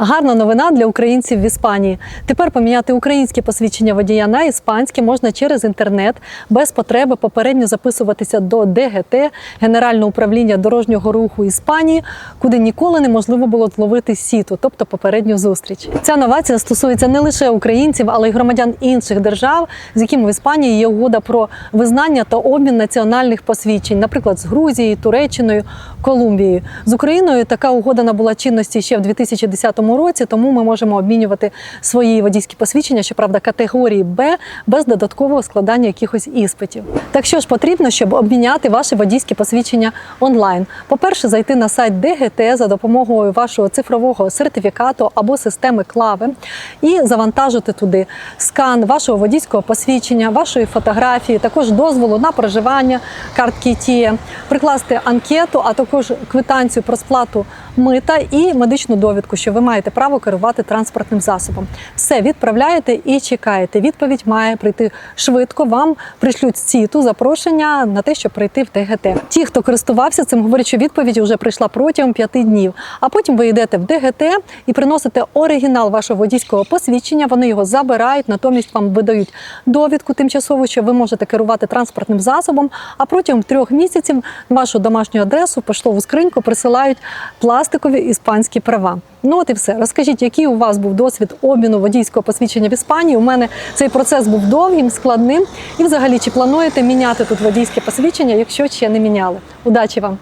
Гарна новина для українців в Іспанії. Тепер поміняти українське посвідчення водія на іспанське можна через інтернет без потреби попередньо записуватися до ДГТ Генерального управління дорожнього руху Іспанії, куди ніколи неможливо було зловити сіту, тобто попередню зустріч. Ця новація стосується не лише українців, але й громадян інших держав, з якими в Іспанії є угода про визнання та обмін національних посвідчень, наприклад, з Грузією, Туреччиною, Колумбією. З Україною така угода набула чинності ще в 2010 році, тому ми можемо обмінювати свої водійські посвідчення, щоправда, категорії Б без додаткового складання якихось іспитів. Так що ж потрібно, щоб обміняти ваше водійське посвідчення онлайн? По-перше, зайти на сайт ДГТ за допомогою вашого цифрового сертифікату або системи клави і завантажити туди скан вашого водійського посвідчення, вашої фотографії, також дозволу на проживання, картки ТІЄ, прикласти анкету, а також квитанцію про сплату мита і медичну довідку, що ви маєте право керувати транспортним засобом. Все відправляєте і чекаєте. Відповідь має прийти швидко. Вам пришлють сіту запрошення на те, щоб прийти в ДГТ. Ті, хто користувався цим, говорять, що відповідь вже прийшла протягом п'яти днів. А потім ви йдете в ДГТ і приносите оригінал вашого водійського посвідчення. Вони його забирають, натомість вам видають довідку тимчасову, що ви можете керувати транспортним засобом. А протягом трьох місяців вашу домашню адресу, поштову скриньку присилають пластикові іспанські права. Ну от і все. Розкажіть, який у вас був досвід обміну водійського посвідчення в Іспанії? У мене цей процес був довгим, складним. І взагалі, чи плануєте міняти тут водійське посвідчення, якщо ще не міняли? Удачі вам!